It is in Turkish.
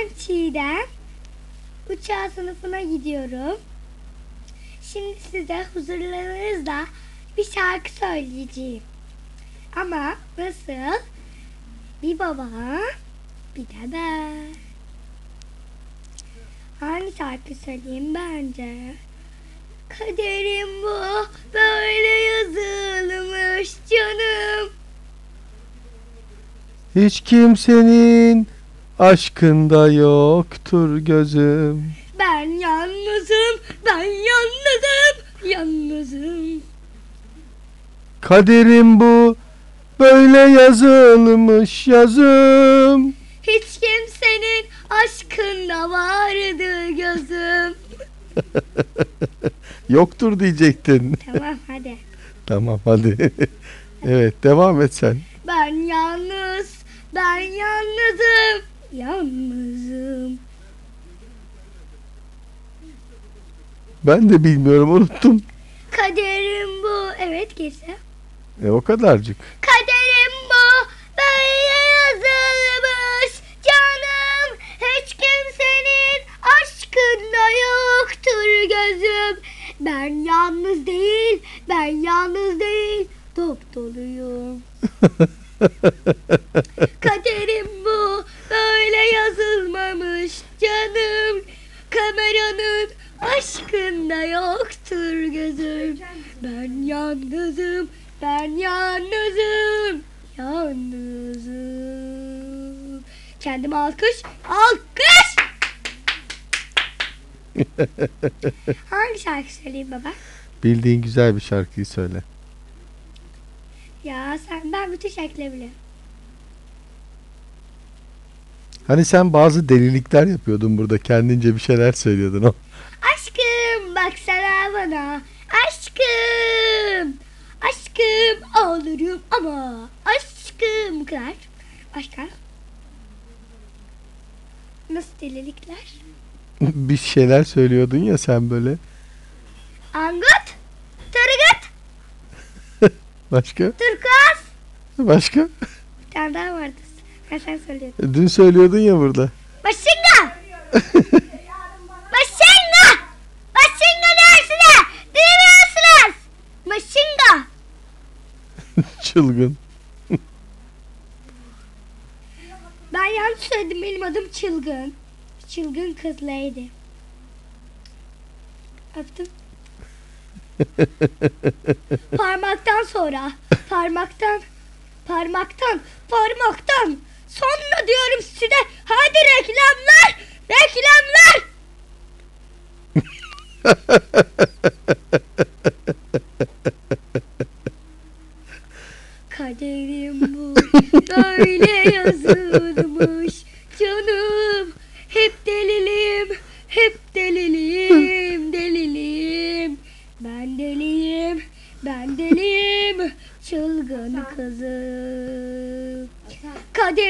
Ben Çiğdem. Uçağı sınıfına gidiyorum. Şimdi size huzurlarınızda bir şarkı söyleyeceğim. Ama nasıl? Bir baba, bir de ben. Hangi şarkı söyleyeyim bence? Kaderim bu, böyle yazılmış canım. Hiç kimsenin aşkında yoktur gözüm. Ben yalnızım, ben yalnızım, yalnızım. Kaderim bu böyle yazılmış yazım. Hiç kimsenin aşkında vardı gözüm. Yoktur diyecektin. tamam hadi. Tamam hadi. evet devam et sen. Ben yalnız, ben yalnızım, yalnızım. Ben de bilmiyorum unuttum. Kaderim bu. Evet geçse. E o kadarcık. Kaderim bu. Böyle yazılmış canım. Hiç kimsenin aşkında yoktur gözüm. Ben yalnız değil, ben yalnız değil. Top doluyum. Kameranın aşkında yoktur gözüm. Ben yalnızım, ben yalnızım, yalnızım. Kendime alkış, alkış! Hangi şarkı söyleyeyim baba? Bildiğin güzel bir şarkıyı söyle. Ya sen, ben bütün şarkıları biliyorum. Hani sen bazı delilikler yapıyordun burada. Kendince bir şeyler söylüyordun. O. Aşkım baksana bana, aşkım. Aşkım ağlarım ama aşkım bu kadar. Başka? Nasıl delilikler? bir şeyler söylüyordun ya sen böyle. Angut, Turgut, Başka? Turkuaz. Başka? Bir tane daha vardı. Sen söylüyordun. Dün söylüyordun ya burada. Başınga! Başınga! Başınga dersine! Dinliyorsunuz! Başınga! Çılgın. Ben yanlış söyledim. Benim adım Çılgın. Çılgın kız lady. Öptüm. parmaktan sonra. Parmaktan. Parmaktan. Parmaktan. Sonra diyorum size. Hadi reklamlar. Reklamlar. Kaderim bu böyle yazılmış canım hep delilim hep delilim delilim ben deliyim ben deliyim çılgın kızım kader